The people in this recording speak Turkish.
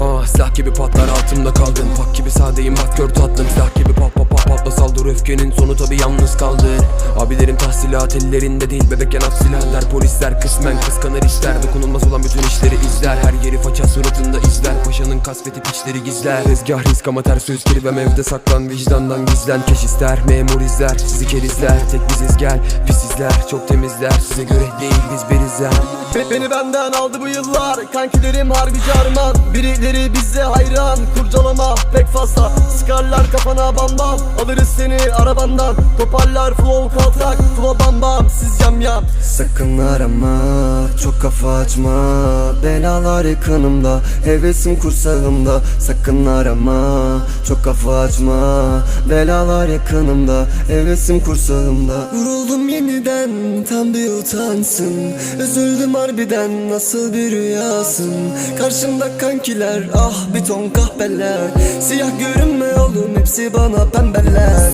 Ah silah gibi patlar altımda kaldın Pak gibi sadeyim bak gör tatlım. Silah gibi pat pat pat patla saldır. Öfkenin sonu tabi yalnız kaldın Abilerim tahsilat ellerinde değil bebekken at silahlar Polisler kısmen kıskanır ister Dokunulmaz olan bütün işleri izler. Her yeri faça suratında izler. Paşanın kasveti piçleri gizler. Tezgah risk ama ters söz kirvem evde saklan. Vicdandan gizlen keş ister. Memur izler sizi kerizler Tek biziz gel pis izler. Çok temizler. Size göre değil biz berizler Be- Beni benden aldı bu yıllar. Kankilerim harbi carman. Birileri bize hayran. Kurcalama pek fazla. Sıkarlar kafana bam bam. Alırız seni arabandan. Toparlar flow kaltak Flow bam bam. Siz yam yam Sakın arama Çok kafa açma. Belalar yakınımda Hevesim kursağımda. Sakın arama Çok kafa açma. Belalar yakınımda Hevesim kursağımda. Vuruldum yeniden Tam bir utansın. Üzüldüm harbiden Nasıl bir rüyasın? Karşımda kankiler Ah bir ton kahpeler. Siyah görünme oğlum Hepsi bana pembeler